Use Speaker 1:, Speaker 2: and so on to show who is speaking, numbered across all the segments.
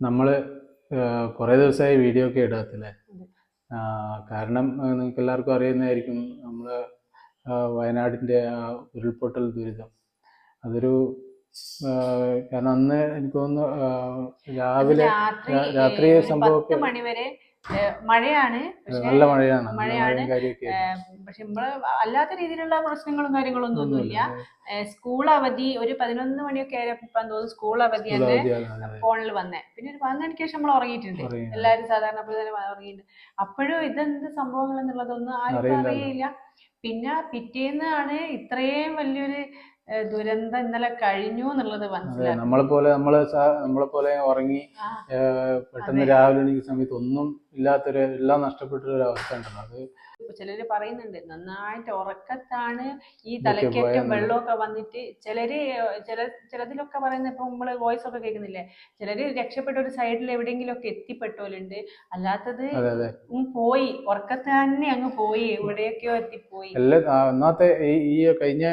Speaker 1: നമ്മൾ കുറേ ദിവസമായി വീഡിയോ ഒക്കെ ഇടാത്തില്ലേ? കാരണം നിങ്ങൾക്ക് എല്ലാവർക്കും അറിയുന്നതായിരിക്കും നമ്മൾ വയനാടിന്റെ ആ ഉരുൾപൊട്ടൽ ദുരിതം. അതൊരു കാരണം അന്ന് എനിക്ക് തോന്നുന്നു രാവിലെ
Speaker 2: രാത്രി
Speaker 1: സംഭവം
Speaker 2: മണി വരെ
Speaker 1: സംഭവമൊക്കെ
Speaker 2: മണിവരെ ഏ, മഴയാണ്.
Speaker 1: നല്ല മഴയാണ്.
Speaker 2: മഴയാണ്.
Speaker 1: മഴയും
Speaker 2: പക്ഷെ നമ്മൾ അല്ലാത്ത രീതിയിലുള്ള പ്രശ്നങ്ങളും കാര്യങ്ങളൊന്നും ഒന്നുമില്ല. സ്കൂൾ അവധി ഒരു പതിനൊന്ന് മണിയൊക്കെ ആയപ്പോ തോന്നുന്നു സ്കൂൾ അവധി തന്നെ ഫോണിൽ വന്നേ. പിന്നെ ഒരു പതിനൊന്ന് മണിക്ക് ശേഷം നമ്മൾ ഉറങ്ങിയിട്ടുണ്ട്. എല്ലാരും സാധാരണ പോലെ തന്നെ ഉറങ്ങിയിട്ടുണ്ട്. അപ്പോഴും ഇതെന്ത് സംഭവങ്ങൾ എന്നുള്ളതൊന്നും ആർക്കും. അറിയില്ല. പിന്നെ പിറ്റേന്നാണ് ഇത്രയും വലിയൊരു ദുരന്തം ഇന്നലെ കഴിഞ്ഞു എന്നുള്ളത് മനസ്സിലായി
Speaker 1: നമ്മളെ പോലെ നമ്മളെ നമ്മളെ പോലെ ഉറങ്ങി പെട്ടെന്ന് രാവിലെ സമയത്ത് ഒന്നും ഇല്ലാത്തൊരു എല്ലാം നഷ്ടപ്പെട്ടൊരു അവസ്ഥ ഉണ്ടല്ലോ. അത്
Speaker 2: ചിലര് പറയുന്നുണ്ട് നന്നായിട്ട് ഉറക്കത്താണ് ഈ തലക്കേറ്റം വെള്ളമൊക്കെ വന്നിട്ട് ചിലര് ചില ചിലതിലൊക്കെ പറയുന്ന ഇപ്പൊ നമ്മൾ വോയിസ് ഒക്കെ കേൾക്കുന്നില്ലേ ചിലര് രക്ഷപ്പെട്ട ഒരു സൈഡിൽ എവിടെയെങ്കിലും ഒക്കെ എത്തിപ്പെട്ടോലുണ്ട് അല്ലാത്തത് പോയി ഉറക്കത്ത് തന്നെ അങ്ങ് പോയി എവിടെയൊക്കെയോ എത്തിപ്പോയി.
Speaker 1: ഒന്നാമത്തെ ഈ കഴിഞ്ഞ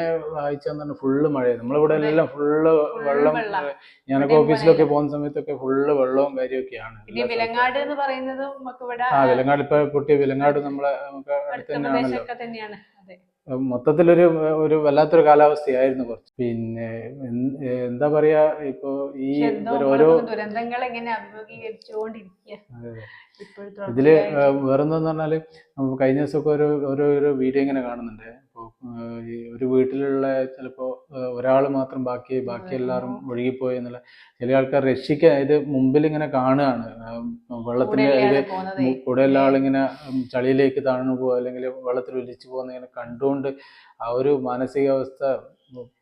Speaker 1: ആഴ്ച ഫുള്ള് മഴയായിരുന്നു നമ്മളിവിടെ എല്ലാം ഫുള്ള് വെള്ളം
Speaker 2: വെള്ളം.
Speaker 1: ഞാനൊക്കെ ഓഫീസിലൊക്കെ പോകുന്ന സമയത്തൊക്കെ ഫുള്ള് വെള്ളവും കാര്യമൊക്കെയാണ്
Speaker 2: പിന്നെ വിലങ്ങാട് എന്ന് പറയുന്നതും നമുക്ക് ഇവിടെ
Speaker 1: ആ വിലങ്ങാട് ഇപ്പൊ പൊട്ടിയ വിലങ്ങാട് നമ്മളെ അടുത്ത് തന്നെയാണല്ലോ.
Speaker 2: തന്നെയാണ് അതെ.
Speaker 1: മൊത്തത്തിലൊരു ഒരു വല്ലാത്തൊരു കാലാവസ്ഥയായിരുന്നു കുറച്ച്. പിന്നെ എന്താ പറയാ ഇപ്പോ ഈ ഓരോ
Speaker 2: ദുരന്തങ്ങൾ എങ്ങനെ അഭിമുഖീകരിച്ചുകൊണ്ടിരിക്കുക. ഇതിൽ.
Speaker 1: വേറെന്താന്ന് പറഞ്ഞാൽ കഴിഞ്ഞ ദിവസമൊക്കെ ഒരു ഒരു വീഡിയോ ഇങ്ങനെ കാണുന്നുണ്ട്. ഒരു വീട്ടിലുള്ള ചിലപ്പോൾ ഒരാൾ മാത്രം ബാക്കി ബാക്കി എല്ലാവരും ഒഴുകിപ്പോയി എന്നുള്ള ചില ആൾക്കാർ രക്ഷിക്കാൻ ഇത് മുമ്പിൽ ഇങ്ങനെ കാണുകയാണ് വെള്ളത്തിന്റെ ഇത്. കൂടെ ഉള്ള ആളിങ്ങനെ ചളിയിലേക്ക് താഴ്ന്നു പോകുക അല്ലെങ്കിൽ വെള്ളത്തിൽ ഒലിച്ചു പോകുന്ന ഇങ്ങനെ കണ്ടുകൊണ്ട് ആ ഒരു മാനസികാവസ്ഥ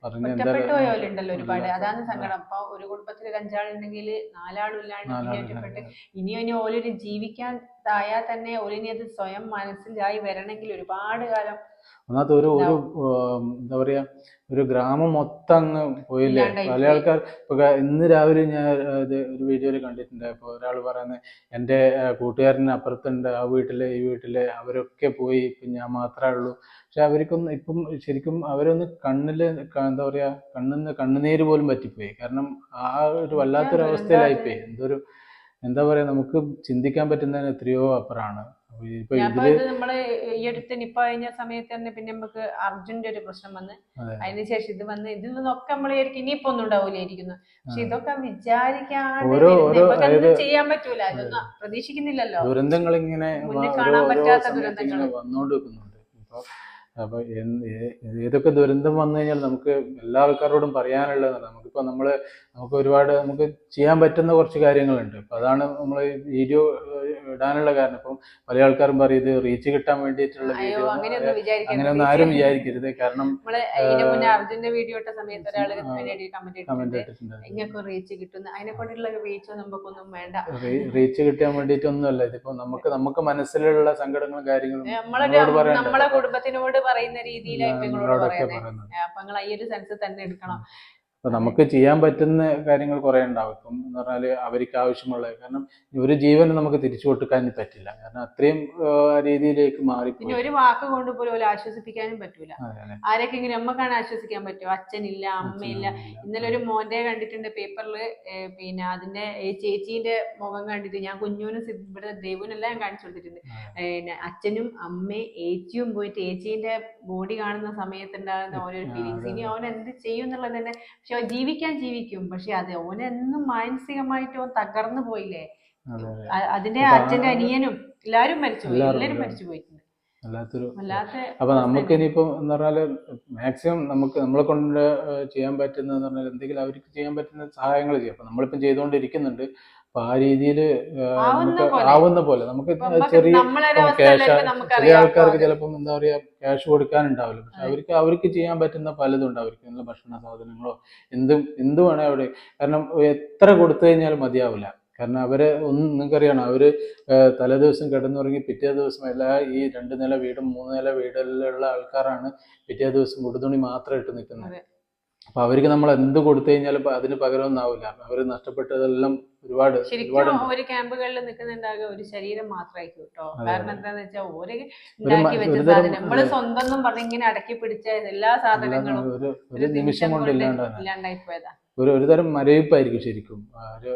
Speaker 1: പറഞ്ഞ എന്താ
Speaker 2: ഒറ്റപ്പെട്ടു പോയോലുണ്ടല്ലോ ഒരുപാട്. അതാണ് സങ്കടം. അപ്പൊ ഒരു കുടുംബത്തിൽ ഒരു അഞ്ചാളുണ്ടെങ്കിൽ നാലാളും ഇല്ലാണ്ട് ഒറ്റപ്പെട്ട് ഇനി ഇനി ഓലൊരു ജീവിക്കാൻ തായാ തന്നെ ഓലിനി അത് സ്വയം മനസ്സിലായി വരണമെങ്കിൽ ഒരുപാട് കാലം
Speaker 1: ഒന്നാമത്തെ ഒരു ഒരു എന്താ പറയാ ഒരു ഗ്രാമം മൊത്തം അങ്ങ് പോയില്ലേ? പല ആൾക്കാർ ഇപ്പൊ ഇന്ന് രാവിലെ ഞാൻ ഇത് ഒരു വീഡിയോയിൽ കണ്ടിട്ടുണ്ട്. അപ്പോൾ ഒരാൾ പറയുന്നത് എന്റെ കൂട്ടുകാരന് അപ്പുറത്തുണ്ട് ആ വീട്ടിൽ ഈ വീട്ടിൽ അവരൊക്കെ പോയി ഇപ്പം ഞാൻ മാത്രമേ ഉള്ളൂ. പക്ഷെ അവർക്കൊന്നും ഇപ്പം ശരിക്കും അവരൊന്ന് കണ്ണിൽ എന്താ പറയാ കണ്ണിന്ന് കണ്ണുനീര് പോലും പറ്റിപ്പോയി. കാരണം ആ ഒരു വല്ലാത്തൊരു അവസ്ഥയിലായിപ്പോയി എന്തൊരു എന്താ പറയാ നമുക്ക് ചിന്തിക്കാൻ പറ്റുന്നതിന് എത്രയോ അപ്പുറമാണ്
Speaker 2: നമ്മൾ ഈ അടുത്ത് നിപ്പ കഴിഞ്ഞ സമയത്ത് തന്നെ പിന്നെ നമുക്ക് അർജുന്റെ ഒരു പ്രശ്നം വന്ന്.
Speaker 1: അതെ.
Speaker 2: അതിനുശേഷം ഇത് വന്ന് ഇതിൽ നിന്നൊക്കെ നമ്മൾ വിചാരിക്കും ഇനിയിപ്പോ ഒന്നും ഉണ്ടാവില്ലായിരിക്കുന്നു പക്ഷെ ഇതൊക്കെ വിചാരിക്കാണ്ട് ചെയ്യാൻ പറ്റൂല. ഇതൊന്നും പ്രതീക്ഷിക്കുന്നില്ലല്ലോ.
Speaker 1: ദുരന്തങ്ങൾ ഇങ്ങനെ
Speaker 2: കാണാൻ പറ്റാത്ത ദുരന്തങ്ങൾ
Speaker 1: വന്നുകൊണ്ട് നിൽക്കുന്നുണ്ട് ഇപ്പൊ അപ്പൊ എന്ത് ഏ- ഏതൊക്കെ ദുരന്തം വന്നു കഴിഞ്ഞാൽ നമുക്ക് എല്ലാ ആൾക്കാരോടും പറയാനുള്ളത് നമുക്കിപ്പോ നമ്മൾ നമുക്ക് ഒരുപാട് നമുക്ക് ചെയ്യാൻ പറ്റുന്ന കുറച്ച് കാര്യങ്ങളുണ്ട്. അപ്പൊ അതാണ് നമ്മൾ വീഡിയോ ഇടാനുള്ള കാരണം. ഇപ്പം പല ആൾക്കാരും പറയും ഇത് റീച്ച് കിട്ടാൻ വേണ്ടിയിട്ടുള്ള വീഡിയോ
Speaker 2: അങ്ങനെയൊന്നും
Speaker 1: ആരും വിചാരിക്കരുത്. കാരണം
Speaker 2: അർജുന്റെ വീഡിയോ ഇട്ട സമയത്ത്
Speaker 1: ഒരാൾ
Speaker 2: കമന്റ് ഇട്ടിട്ടുണ്ട്. റീച്ച് കിട്ടുന്ന. അതിനെ കൊണ്ടുള്ള റീച്ച് നമുക്കൊന്നും വേണ്ട.
Speaker 1: റീച്ച് കിട്ടാൻ വേണ്ടിയിട്ടൊന്നുമല്ല. ഇതിപ്പോ നമുക്ക് നമുക്ക് മനസ്സിലുള്ള സങ്കടങ്ങളും കാര്യങ്ങളും.
Speaker 2: നമ്മളെ കുടുംബത്തിനോട് പറയുന്ന രീതിയിലായിരിക്കും നിങ്ങളോട് പറയുന്നത്. അപ്പൊ നിങ്ങൾ ഈ ഒരു സെൻസ് തന്നെ എടുക്കണം.
Speaker 1: അപ്പൊ നമുക്ക് ചെയ്യാൻ പറ്റുന്ന കാര്യങ്ങൾ കുറെ ഉണ്ടാവും. ഇപ്പം എന്ന് പറഞ്ഞാൽ അവർക്ക് ആവശ്യമുള്ള കാരണം ഒരു ജീവൻ നമുക്ക് തിരിച്ചു കൊടുക്കാൻ പറ്റില്ല. കാരണം അത്രയും രീതിയിലേക്ക് മാറി
Speaker 2: പിന്നെ ഒരു വാക്ക് കൊണ്ട് പോലും ആശ്വസിപ്പിക്കാനും പറ്റൂല.
Speaker 1: ആരൊക്കെ.
Speaker 2: ആരൊക്കെങ്കിലും നമുക്കാണ് ആശ്വസിക്കാൻ പറ്റുമോ അച്ഛനില്ല അമ്മയില്ല. ഇന്നലെ ഒരു മോന്റെ കണ്ടിട്ടുണ്ട് പേപ്പറിൽ പിന്നെ അതിന്റെ ചേച്ചീന്റെ മുഖം കണ്ടിട്ട് ഞാൻ കുഞ്ഞുവിനും ഇവിടെ ദേവുനെല്ലാം ഞാൻ കാണിച്ചു കൊടുത്തിട്ടുണ്ട്. പിന്നെ അച്ഛനും അമ്മയും ഏച്ചിയും പോയിട്ട് ഏച്ചീന്റെ ബോഡി കാണുന്ന സമയത്ത് ഉണ്ടാകുന്ന ഓരോ ഫീലിങ്സ് ഇനി അവൻ എന്ത് ചെയ്യും എന്നുള്ളത് തന്നെ പക്ഷെ ജീവിക്കാൻ ജീവിക്കും. പക്ഷെ അത് ഓനെന്നും മാനസികമായിട്ട് ഓൻ തകർന്നു പോയില്ലേ?
Speaker 1: അതെ, അതെ.
Speaker 2: അതിന്റെ അച്ഛന്റെ അനിയനും എല്ലാരും
Speaker 1: എല്ലാവരും,
Speaker 2: എല്ലാരും. മരിച്ചു പോയിട്ടുണ്ട്.
Speaker 1: അപ്പൊ നമുക്ക് ഇനിയിപ്പോ എന്ന് പറഞ്ഞാൽ മാക്സിമം നമുക്ക് നമ്മളെ കൊണ്ട് ചെയ്യാൻ പറ്റുന്ന പറഞ്ഞാൽ എന്തെങ്കിലും അവർക്ക് ചെയ്യാൻ പറ്റുന്ന സഹായങ്ങൾ ചെയ്യാം. അപ്പൊ നമ്മളിപ്പം ചെയ്തുകൊണ്ടിരിക്കുന്നുണ്ട്. അപ്പൊ ആ രീതിയിൽ
Speaker 2: ആവുന്ന പോലെ.
Speaker 1: നമുക്ക് ചെറിയ ക്യാഷ്
Speaker 2: ചെറിയ
Speaker 1: ആൾക്കാർക്ക് ചിലപ്പം എന്താ പറയാ ക്യാഷ് കൊടുക്കാനുണ്ടാവില്ല. പക്ഷെ. അവർക്ക് അവർക്ക് ചെയ്യാൻ പറ്റുന്ന പലതും ഉണ്ട്. അവർക്ക് നല്ല ഭക്ഷണ സാധനങ്ങളോ എന്തും എന്ത് വേണേ അവിടെ. കാരണം എത്ര കൊടുത്തു കഴിഞ്ഞാലും മതിയാവില്ല. കാരണം അവർ ഒന്നും നിങ്ങൾക്കറിയണം? അവർ തലേ തലേദിവസം കിടന്നുറങ്ങി പിറ്റേ ദിവസം എല്ലാ ഈ രണ്ട് നില വീടും മൂന്ന് നില വീടുകളിലുള്ള ആൾക്കാരാണ് പിറ്റേ ദിവസം ഉടുതുണി മാത്രം ഇട്ട് നിൽക്കുന്നത്. അപ്പൊ അവർക്ക് നമ്മൾ എന്ത് കൊടുത്തു കഴിഞ്ഞാലും അതിന് പകരമൊന്നും ആവില്ല. അവർ നഷ്ടപ്പെട്ടതെല്ലാം ഒരുപാട്
Speaker 2: ശരിക്കും ഒരു ക്യാമ്പുകളിൽ നിൽക്കുന്നുണ്ടാകെ ഒരു ശരീരം മാത്രമായിരിക്കും കേട്ടോ. കാരണം എന്താന്ന് വെച്ചാൽ ഓര് ഉണ്ടാക്കി വെച്ച
Speaker 1: ഒരുതരം,
Speaker 2: സാധനം.
Speaker 1: നമ്മൾ
Speaker 2: സ്വന്തം എന്നും പറഞ്ഞ് ഇങ്ങനെ അടക്കി പിടിച്ച എല്ലാ സാധനങ്ങളും
Speaker 1: ഒരു നിമിഷം കൊണ്ട്
Speaker 2: ഇല്ലാണ്ടായി പോയതാ
Speaker 1: ഒരു ഒരു തരം മരവിപ്പായിരിക്കും ശരിക്കും. ഒരു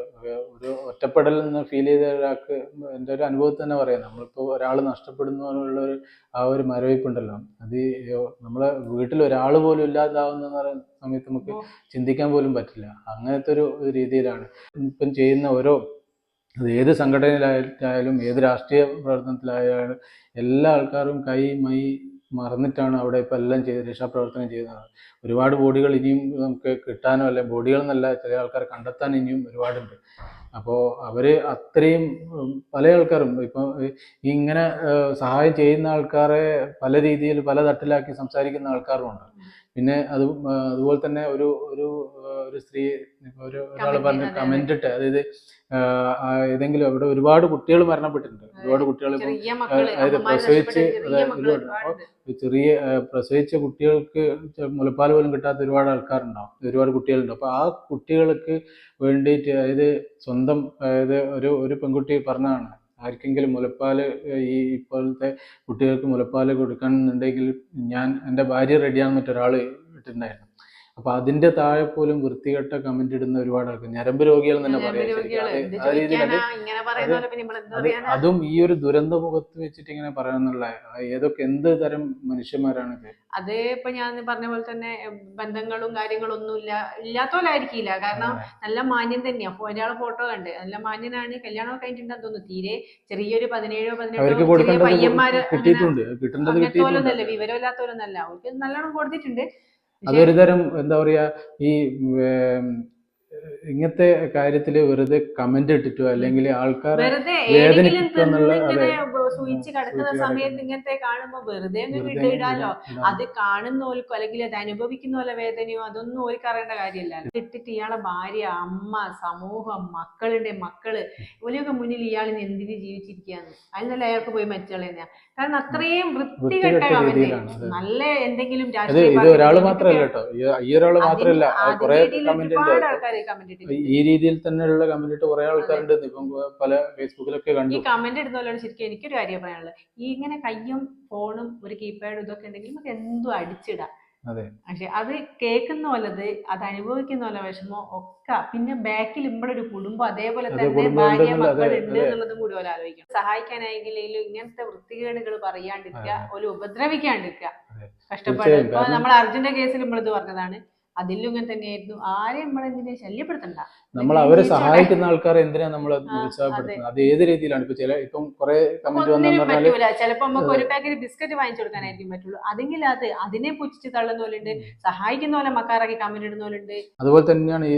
Speaker 1: ഒരു- ഒറ്റപ്പെടൽ എന്ന് ഫീൽ ചെയ്ത ഒരാൾക്ക് എന്റെ ഒരു അനുഭവത്തിൽ തന്നെ പറയാം. നമ്മളിപ്പോൾ ഒരാൾ നഷ്ടപ്പെടുന്നുള്ള ഒരു ആ ഒരു മരവിപ്പുണ്ടല്ലോ. അത് നമ്മളെ വീട്ടിൽ ഒരാൾ പോലും ഇല്ലാതാവുന്ന സമയത്ത് നമുക്ക് ചിന്തിക്കാൻ പോലും പറ്റില്ല. അങ്ങനത്തെ ഒരു രീതിയിലാണ്. ഇപ്പം ചെയ്യുന്ന ഓരോ അത് ഏത് സംഘടനയിലായാലും ഏത് രാഷ്ട്രീയ പ്രവർത്തനത്തിലായാലും എല്ലാ ആൾക്കാരും കൈ മൈ മറന്നിട്ടാണ് അവിടെ ഇപ്പം എല്ലാം ചെയ്ത് രക്ഷാപ്രവർത്തനം ചെയ്യുന്നത്. ഒരുപാട് ബോഡികൾ ഇനിയും നമുക്ക് കിട്ടാനോ അല്ലെ ബോഡികൾ എന്നല്ല ചില ആൾക്കാരെ കണ്ടെത്താൻ ഇനിയും ഒരുപാടുണ്ട്. അപ്പോൾ അവർ അത്രയും പല ആൾക്കാരും ഇപ്പോൾ ഇങ്ങനെ സഹായം ചെയ്യുന്ന ആൾക്കാരെ പല രീതിയിൽ പല തട്ടിലാക്കി സംസാരിക്കുന്ന ആൾക്കാരുമുണ്ട് പിന്നെ അത് അതുപോലെ തന്നെ ഒരു ഒരു ഒരു സ്ത്രീ ഒരു ഒരാൾ പറഞ്ഞ കമന്റ് ഇട്ട് അതായത് ഏതെങ്കിലും അവിടെ ഒരുപാട് കുട്ടികൾ മരണപ്പെട്ടിട്ടുണ്ട്. ഒരുപാട് കുട്ടികൾ അതായത് പ്രസവിച്ച്
Speaker 2: ചെറിയ
Speaker 1: ഒരുപാട് പ്രസവിച്ച കുട്ടികൾക്ക് മുലപ്പാൽ പോലും കിട്ടാത്ത ഒരുപാട് ആൾക്കാരുണ്ടാവും. ഒരുപാട് കുട്ടികളുണ്ട്. അപ്പോൾ ആ കുട്ടികൾക്ക് വേണ്ടിയിട്ട് അതായത് സ്വന്തം അതായത് ഒരു ഒരു പെൺകുട്ടി പറഞ്ഞതാണ് ആർക്കെങ്കിലും മുലപ്പാൽ ഈ ഇപ്പോഴത്തെ കുട്ടികൾക്ക് മുലപ്പാൽ കൊടുക്കണമെന്നുണ്ടെങ്കിൽ ഞാൻ എന്റെ ഭാര്യ റെഡിയാണെന്ന് മറ്റൊരാൾ ഇട്ടിട്ടുണ്ടായിരുന്നു. അപ്പോൾ അതിന്റെ താഴെ പോലും വൃത്തികെട്ട കമന്റ് ഇടുന്ന ഒരുപാട് ആൾക്കാർ ഞരമ്പ് രോഗികൾ തന്നെ പറയാം അത് ഈ ഒരു ദുരന്ത മുഖത്ത് വെച്ചിട്ട് ഇങ്ങനെ പറയാന്നുള്ള ഏതൊക്കെ എന്ത് തരം മനുഷ്യന്മാരാണിത്
Speaker 2: അത് ഇപ്പൊ ഞാൻ പറഞ്ഞ പോലെ തന്നെ ബന്ധങ്ങളും കാര്യങ്ങളും ഒന്നും ഇല്ല ഇല്ലാത്തോലായിരിക്കില്ല കാരണം നല്ല മാന്യൻ തന്നെയാ. അപ്പൊ ഒരാളെ ഫോട്ടോ കണ്ട് നല്ല മാന്യനാണ് കല്യാണം കഴിഞ്ഞിട്ടുണ്ടെന്ന് തോന്നുന്നു. തീരെ ചെറിയൊരു പതിനേഴോ പതിനെട്ടോ
Speaker 1: കൊടുക്കേണ്ടത്
Speaker 2: പയ്യന്മാര്
Speaker 1: കിട്ടിയിട്ടുണ്ട്. കിട്ടേണ്ടത്
Speaker 2: വിവരമില്ലാത്തവരൊന്നല്ല അവർക്ക് നല്ലോണം കൊടുത്തിട്ടുണ്ട്.
Speaker 1: അതൊരു തരം എന്താ പറയാ ഈ ഇങ്ങനത്തെ കാര്യത്തിൽ വെറുതെ കമന്റ് ഇട്ടിട്ടോ അല്ലെങ്കിൽ ആൾക്കാരെ വേദനിപ്പിക്കുക എന്നുള്ള- അതെ.
Speaker 2: സൂചിച്ച് കിടക്കുന്ന സമയത്ത് ഇങ്ങനത്തെ കാണുമ്പോ വെറുതെ അങ്ങ്
Speaker 1: വിട്ടിടാലോ.
Speaker 2: അത് കാണുന്നോൽക്കോ അല്ലെങ്കിൽ അത് അനുഭവിക്കുന്ന പോലെ വേദനയോ അതൊന്നും ഓർക്ക് അറിയേണ്ട കാര്യമില്ലല്ലോ ഇട്ടിട്ട് ഇയാളെ ഭാര്യ അമ്മ സമൂഹം മക്കളുടെ മക്കൾ ഇവരൊക്കെ മുന്നിൽ ഇയാൾ എന്തിന് ജീവിച്ചിരിക്കുകയാണ്? അതിനല്ല അയാൾക്ക് പോയി മരിച്ചോളെന്നാ കാരണം അത്രയും വൃത്തികെട്ട കമന്റ്. നല്ല എന്തെങ്കിലും രാഷ്ട്രീയ
Speaker 1: ഒരാൾ
Speaker 2: ഇതിനൊക്കെ
Speaker 1: മാത്രമല്ല കേട്ടോ. ഈ- ഒരാൾ മാത്രമല്ല. കുറെ കമന്റ് ഈ രീതിയിൽ തന്നെയുള്ള കമന്റ് ഇട്ട് കുറെ ആൾക്കാരുണ്ട്. ഇപ്പം പല ഫേസ്ബുക്കിലൊക്കെ കണ്ടു ഈ
Speaker 2: കമന്റ് ഇടുന്നവരോട് ശരിക്കും എനിക്കൊരു കാര്യം പറയാനുള്ളത്. ഈ ഇങ്ങനെ കയ്യും ഫോണും ഒരു കീപാഡും ഇതൊക്കെ ഉണ്ടെങ്കിൽ നമുക്ക് എന്തും അടിച്ചിടാം. പക്ഷെ അത് കേൾക്കുന്ന പോലത് അത് അനുഭവിക്കുന്ന പോലെ വിഷമോ ഒക്കെ പിന്നെ ബാക്കിൽ ഇവിടെ ഒരു കുടുംബം അതേപോലെ തന്നെ ഭാര്യ
Speaker 1: മക്കളുണ്ട്.
Speaker 2: എന്നുള്ളതും കൂടി പോലെ ആലോചിക്കണം. സഹായിക്കാനായെങ്കിലും ഇങ്ങനത്തെ വൃത്തികേടുകൾ പറയാണ്ടിരിക്കുക ഒരു ഉപദ്രവിക്കാണ്ടിരിക്കുക. കഷ്ടപ്പാട്. ഇപ്പൊ നമ്മൾ അർജുന്റെ കേസിൽ നമ്മളിത് പറഞ്ഞതാണ്. അതിലും ഇങ്ങനെ തന്നെയായിരുന്നു. ആരെയും നമ്മളെന്തിനെ ശല്യപ്പെടുത്തണ്ട.
Speaker 1: നമ്മൾ അവരെ സഹായിക്കുന്ന ആൾക്കാരെ എന്തിനാ നമ്മൾ ഉത്സാഹപ്പെടുത്തുന്നത് അത്. ഏത് രീതിയിലാണ്? ഇപ്പൊ ചില ഇപ്പം കുറെ കമന്റ്
Speaker 2: പറ്റൂല. ചിലപ്പോ നമുക്ക് ഒരു പാക്കറ്റ് ബിസ്ക്കറ്റ് വാങ്ങിച്ചു കൊടുക്കാനായിരിക്കും പറ്റുള്ളൂ. അതെങ്കിൽ അത് അതിനെ പുച്ഛിച്ച് തള്ളുന്ന പോലുണ്ട്. സഹായിക്കുന്ന പോലെ മക്കാറാക്കി കമന്റ് ഇടുന്ന പോലുണ്ട്.
Speaker 1: അതുപോലെ തന്നെയാണ് ഈ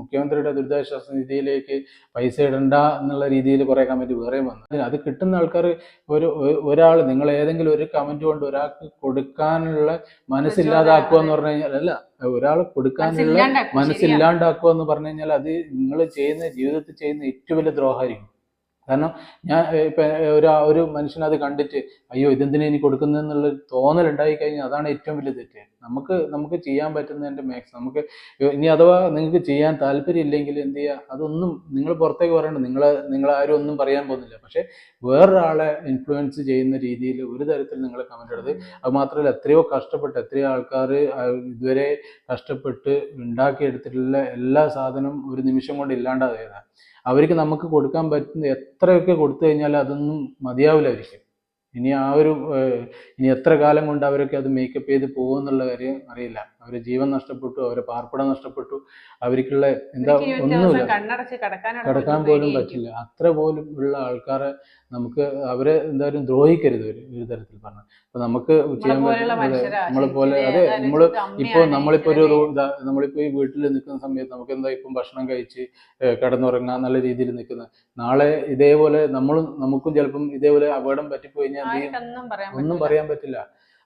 Speaker 1: മുഖ്യമന്ത്രിയുടെ ദുരിതാശ്വാസ നിധിയിലേക്ക് പൈസ ഇടണ്ട എന്നുള്ള രീതിയിൽ കുറെ കമന്റ് വേറെയും വന്നു. അത് കിട്ടുന്ന ആൾക്കാർ ഒരു ഒരാൾ നിങ്ങൾ ഏതെങ്കിലും ഒരു കമന്റ് കൊണ്ട് ഒരാൾക്ക് കൊടുക്കാനുള്ള മനസ്സില്ലാതാക്കുക എന്ന് പറഞ്ഞു കഴിഞ്ഞാൽ അല്ല ഒരാൾ കൊടുക്കാനുള്ള
Speaker 2: മനസ്സില്ലാണ്ടാക്കും,
Speaker 1: മനസ്സില്ലാണ്ടാക്കുക എന്ന് പറഞ്ഞു കഴിഞ്ഞാൽ അത് നിങ്ങൾ ചെയ്യുന്ന ജീവിതത്തിൽ ചെയ്യുന്ന ഏറ്റവും വലിയ ദ്രോഹമായിരിക്കും. കാരണം ഞാൻ ഇപ്പൊ ഒരു ഒരു മനുഷ്യനത് കണ്ടിട്ട് അയ്യോ ഇതെന്തിനാ ഇനി കൊടുക്കുന്നതെന്നുള്ള തോന്നൽ ഉണ്ടായി കഴിഞ്ഞാൽ അതാണ് ഏറ്റവും വലിയ തെറ്റ്. നമുക്ക് നമുക്ക് ചെയ്യാൻ പറ്റുന്നതിന്റെ മാക്സ് നമുക്ക് ഇനി അഥവാ നിങ്ങൾക്ക് ചെയ്യാൻ താല്പര്യം ഇല്ലെങ്കിൽ എന്ത് ചെയ്യുക അതൊന്നും നിങ്ങൾ പുറത്തേക്ക് പറയണ്ട. നിങ്ങൾ നിങ്ങൾ ആരും ഒന്നും പറയാൻ പോകുന്നില്ല. പക്ഷെ വേറൊരാളെ ഇൻഫ്ലുവൻസ് ചെയ്യുന്ന രീതിയിൽ ഒരു തരത്തിൽ നിങ്ങൾ കമന്റ് എടുത്ത് അത് മാത്രമല്ല എത്രയോ കഷ്ടപ്പെട്ട് എത്രയോ ആൾക്കാർ ഇതുവരെ കഷ്ടപ്പെട്ട് ഉണ്ടാക്കിയെടുത്തിട്ടുള്ള എല്ലാ സാധനവും ഒരു നിമിഷം കൊണ്ട് ഇല്ലാണ്ടായതാണ്. അവർക്ക് നമുക്ക് കൊടുക്കാൻ പറ്റുന്ന എത്രയൊക്കെ കൊടുത്തു കഴിഞ്ഞാൽ അതൊന്നും മതിയാവില്ല അവർക്ക് ഇനി ആ ഒരു ഇനി എത്ര കാലം കൊണ്ട് അവരൊക്കെ അത് മേക്കപ്പ് ചെയ്ത് പോകുമെന്നുള്ള കാര്യം അറിയില്ല. അവരെ ജീവൻ നഷ്ടപ്പെട്ടു അവരെ പാർപ്പിടം നഷ്ടപ്പെട്ടു. അവർക്കുള്ള എന്താ ഒന്നുമില്ല. കിടക്കാൻ പോലും പറ്റില്ല. അത്ര പോലും ഉള്ള ആൾക്കാരെ നമുക്ക് അവരെ എന്തായാലും ദ്രോഹിക്കരുത് ഒരു ഒരു തരത്തിൽ പറഞ്ഞു അപ്പൊ നമുക്ക് ചെയ്യാൻ
Speaker 2: പറ്റുന്നത്
Speaker 1: നമ്മളെ പോലെ അതെ
Speaker 2: നമ്മൾ
Speaker 1: ഇപ്പൊ നമ്മളിപ്പോ ഒരു റോഡ് നമ്മളിപ്പോ ഈ വീട്ടിൽ നിൽക്കുന്ന സമയത്ത് നമുക്ക് എന്താ ഇപ്പം ഭക്ഷണം കഴിച്ച് കിടന്നുറങ്ങാൻ നല്ല രീതിയിൽ നിൽക്കുന്നത്. നാളെ ഇതേപോലെ നമ്മളും നമുക്കും ചിലപ്പം ഇതേപോലെ അപകടം പറ്റിപ്പോയി കഴിഞ്ഞാൽ ഒന്നും പറയാൻ പറ്റില്ല.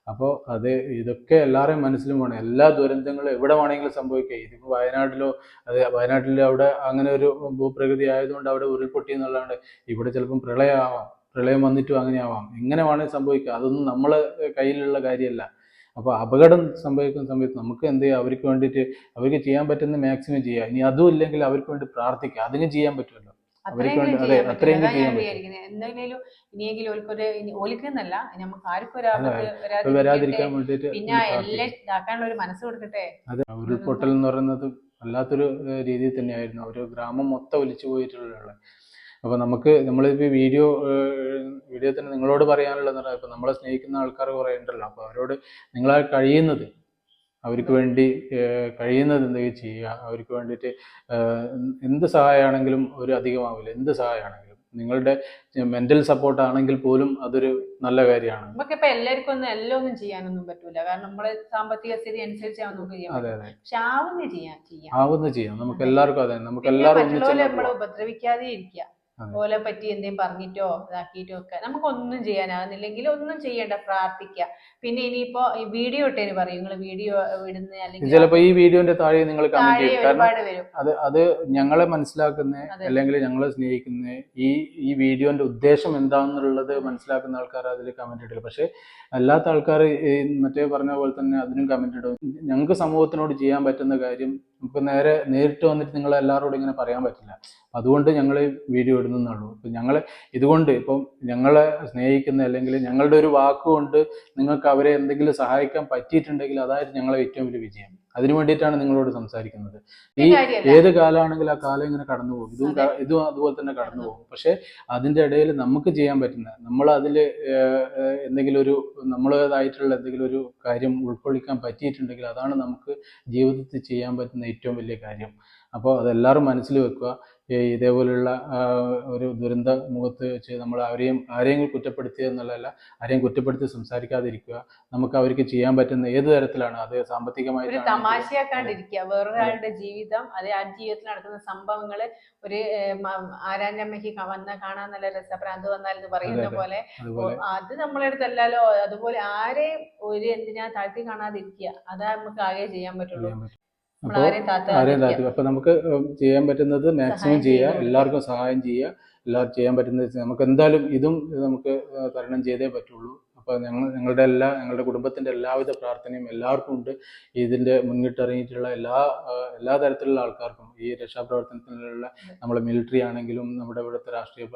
Speaker 1: അപ്പോൾ അത് ഇതൊക്കെ എല്ലാവരുടെയും മനസ്സിലും വേണം. എല്ലാ ദുരന്തങ്ങളും എവിടെ വേണമെങ്കിലും സംഭവിക്കുക ഇതിപ്പോൾ വയനാട്ടിലോ അത് വയനാട്ടിൽ അവിടെ അങ്ങനെ ഒരു ഭൂപ്രകൃതി ആയതുകൊണ്ട് അവിടെ ഉരുൾപൊട്ടി എന്നുള്ളതാണ്. ഇവിടെ ചിലപ്പം പ്രളയമാവാം പ്രളയം വന്നിട്ടും അങ്ങനെയാവാം. എങ്ങനെ വേണമെങ്കിൽ സംഭവിക്കുക അതൊന്നും നമ്മളെ കയ്യിലുള്ള കാര്യമല്ല. അപ്പോൾ അപകടം സംഭവിക്കുന്ന സമയത്ത് നമുക്ക് എന്ത് ചെയ്യാം? അവർക്ക് വേണ്ടിയിട്ട് അവർക്ക് ചെയ്യാൻ പറ്റുന്ന മാക്സിമം ചെയ്യുക ഇനി അതും ഇല്ലെങ്കിൽ അവർക്ക് വേണ്ടി പ്രാർത്ഥിക്കുക അതിന് ചെയ്യാൻ പറ്റുമല്ലോ.
Speaker 2: എന്തെങ്കിലും ഇനിയെങ്കിലും ഓൽക്കൊരു ഓലിക്കെന്നല്ല നമുക്ക് ആർക്കും.
Speaker 1: വരാതിരിക്കാൻ വേണ്ടിയിട്ട്
Speaker 2: പിന്നെ
Speaker 1: പ്രാർത്ഥിക്കുക.
Speaker 2: എല്ലാം ഇതാക്കാനുള്ള ഒരു മനസ്സ് കൊടുക്കട്ടെ.
Speaker 1: ഉരുൾപൊട്ടൽ എന്ന് പറയുന്നത് വല്ലാത്തൊരു രീതിയിൽ തന്നെയായിരുന്നു. ഒരു ഗ്രാമം മൊത്തം ഒലിച്ചു പോയിട്ടുള്ള അപ്പോൾ നമുക്ക് നമ്മളിപ്പോൾ വീഡിയോ വീഡിയോ തന്നെ നിങ്ങളോട് പറയാനുള്ളത് ഇപ്പോൾ നമ്മളെ സ്നേഹിക്കുന്ന ആൾക്കാർ കുറേ ഉണ്ടല്ലോ. അപ്പോൾ അവരോട് നിങ്ങളാൽ കഴിയുന്നത്. അവർക്ക് വേണ്ടി കഴിയുന്നത് എന്തെങ്കിലും ചെയ്യുക അവർക്ക് വേണ്ടിയിട്ട് എന്ത് സഹായമാണെങ്കിലും ഒരു അധികമാവില്ല. എന്ത് സഹായമാണെങ്കിലും. നിങ്ങളുടെ മെന്റൽ സപ്പോർട്ട് ആണെങ്കിൽ പോലും അതൊരു നല്ല കാര്യമാണ്.
Speaker 2: നമുക്കിപ്പോ എല്ലാവർക്കും ഒന്നും എല്ലാം ഒന്നും ചെയ്യാനൊന്നും പറ്റൂല. കാരണം നമ്മുടെ സാമ്പത്തിക സ്ഥിതി അനുസരിച്ച്
Speaker 1: അതെ. അതെ.
Speaker 2: പക്ഷെ ആവുന്ന ചെയ്യാം
Speaker 1: ആവുന്ന ചെയ്യാം. നമുക്ക് എല്ലാവർക്കും അതെ. നമുക്ക്
Speaker 2: എല്ലാവർക്കും ഉപദ്രവിക്കാതെ ഇരിക്കുക. ഓലെ പറ്റി എന്തെങ്കിലും പറഞ്ഞിട്ടോ ഇതാക്കിയിട്ടോ ഒക്കെ. നമുക്കൊന്നും ചെയ്യാനാകുന്നില്ലെങ്കിൽ ഒന്നും ചെയ്യണ്ട പ്രാർത്ഥിക്കുക പിന്നെ ഇനിയിപ്പോ ഈ വീഡിയോ ഇട്ടേന് പറയും. നിങ്ങൾ വീഡിയോ ഇടുന്ന അല്ലെങ്കിൽ
Speaker 1: ചിലപ്പോ ഈ വീഡിയോന്റെ താഴെ നിങ്ങൾ കമന്റ്
Speaker 2: താഴെ
Speaker 1: ചെയ്യും.
Speaker 2: ഒരുപാട് വരും.
Speaker 1: അത് അത് ഞങ്ങളെ മനസ്സിലാക്കുന്ന അല്ലെങ്കിൽ ഞങ്ങളെ സ്നേഹിക്കുന്ന ഈ ഈ വീഡിയോന്റെ ഉദ്ദേശം എന്താണെന്നുള്ളത് മനസ്സിലാക്കുന്ന ആൾക്കാർ അതിൽ കമന്റ് ഇടില്ല പക്ഷെ അല്ലാത്ത ആൾക്കാർ മറ്റേ പറഞ്ഞ പോലെ തന്നെ അതിനും കമന്റ് ഇടും. ഞങ്ങൾക്ക് സമൂഹത്തിനോട് ചെയ്യാൻ പറ്റുന്ന കാര്യം നമുക്ക് നേരെ നേരിട്ട് വന്നിട്ട് നിങ്ങൾ എല്ലാവരോടും ഇങ്ങനെ പറയാൻ പറ്റില്ല. അതുകൊണ്ട് ഞങ്ങൾ വീഡിയോ ഇടുന്നുള്ളൂ ഇപ്പം ഞങ്ങൾ ഇതുകൊണ്ട് ഇപ്പം ഞങ്ങളെ സ്നേഹിക്കുന്ന അല്ലെങ്കിൽ ഞങ്ങളുടെ ഒരു വാക്കുകൊണ്ട് നിങ്ങൾക്ക് അവരെ എന്തെങ്കിലും സഹായിക്കാൻ പറ്റിയിട്ടുണ്ടെങ്കിൽ അതായിരുന്നു ഞങ്ങളെ ഏറ്റവും വലിയ വിജയം. അതിനു വേണ്ടിയിട്ടാണ് നിങ്ങളോട് സംസാരിക്കുന്നത്. ഈ ഏത് കാലമാണെങ്കിലും ആ കാലം ഇങ്ങനെ കടന്നു പോകും. ഇതും ഇതും അതുപോലെ തന്നെ കടന്നു പോകും. പക്ഷെ അതിന്റെ ഇടയിൽ നമുക്ക് ചെയ്യാൻ പറ്റുന്ന നമ്മൾ അതിൽ എന്തെങ്കിലും ഒരു നമ്മളേതായിട്ടുള്ള എന്തെങ്കിലും ഒരു കാര്യം ഉൾക്കൊള്ളിക്കാൻ പറ്റിയിട്ടുണ്ടെങ്കിൽ അതാണ് നമുക്ക് ജീവിതത്തിൽ ചെയ്യാൻ പറ്റുന്ന ഏറ്റവും വലിയ കാര്യം. അപ്പോൾ അതെല്ലാവരും മനസ്സിൽ വെക്കുക. ആ, ഒരു ദുരന്ത മുഖത്ത് വെച്ച് നമ്മൾ ആരെയും ആരെയും കുറ്റപ്പെടുത്തുക എന്നുള്ളതല്ല ആരെയും കുറ്റപ്പെടുത്തി സംസാരിക്കാതിരിക്കുക. നമുക്ക് അവർക്ക് ചെയ്യാൻ പറ്റുന്ന ഏത് തരത്തിലാണ്? അത് സാമ്പത്തികമായി
Speaker 2: തമാശയാക്കാണ്ടിരിക്കുക വേറൊരാളുടെ ജീവിതം അത് ആ ജീവിതത്തിൽ നടക്കുന്ന സംഭവങ്ങൾ ഒരു ആരാഞ്ഞമ്മയ്ക്ക് വന്ന കാണാൻ നല്ല രസപ്രാന്ത് വന്നാലെന്ന് പറയുന്ന പോലെ അത്. നമ്മളെ അടുത്തല്ലല്ലോ അതുപോലെ. ആരെയും ഒരു എന്തിനാ താഴ്ത്തി കാണാതിരിക്കുക. അതാ നമുക്ക് ആകെ ചെയ്യാൻ പറ്റുള്ളൂ.
Speaker 1: അപ്പോൾ
Speaker 2: ആരെയും
Speaker 1: താത്തു
Speaker 2: താത്താതിരിക്കുക
Speaker 1: അപ്പൊ നമുക്ക് ചെയ്യാൻ പറ്റുന്നത് മാക്സിമം ചെയ്യുക. എല്ലാവർക്കും സഹായം ചെയ്യുക. എല്ലാവർക്കും ചെയ്യാൻ പറ്റുന്നത് നമുക്ക് എന്തായാലും ഇതും നമുക്ക് തരണം ചെയ്തേ പറ്റുള്ളൂ. അപ്പൊ ഞങ്ങൾ ഞങ്ങളുടെ എല്ലാ ഞങ്ങളുടെ കുടുംബത്തിന്റെ എല്ലാവിധ പ്രാർത്ഥനയും എല്ലാവർക്കും ഉണ്ട്. ഇതിന്റെ മുന്നിട്ടിറങ്ങിയിട്ടുള്ള എല്ലാ എല്ലാ തരത്തിലുള്ള ആൾക്കാർക്കും ഈ രക്ഷാപ്രവർത്തനത്തിലുള്ള നമ്മുടെ മിലിറ്ററി ആണെങ്കിലും നമ്മുടെ ഇവിടുത്തെ രാഷ്ട്രീയ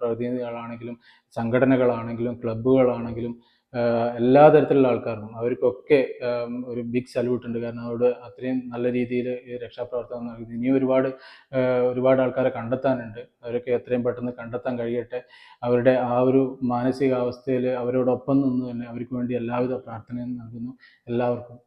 Speaker 1: പ്രതിനിധികളാണെങ്കിലും സംഘടനകളാണെങ്കിലും ക്ലബ്ബുകളാണെങ്കിലും എല്ലാ തരത്തിലുള്ള ആൾക്കാർക്കും അവർക്കൊക്കെ ഒരു ബിഗ് സല്യൂട്ട് ഉണ്ട്. കാരണം അവിടെ അത്രയും നല്ല രീതിയിൽ രക്ഷാപ്രവർത്തനം നൽകുന്നു ഇനിയും ഒരുപാട് ഒരുപാട് ആൾക്കാരെ കണ്ടെത്താനുണ്ട്. അവരൊക്കെ എത്രയും പെട്ടെന്ന് കണ്ടെത്താൻ കഴിയട്ടെ. അവരുടെ ആ ഒരു മാനസികാവസ്ഥയിൽ അവരോടൊപ്പം നിന്ന് തന്നെ അവർക്ക് വേണ്ടി എല്ലാവിധ പ്രാർത്ഥനയും നൽകുന്നു. എല്ലാവർക്കും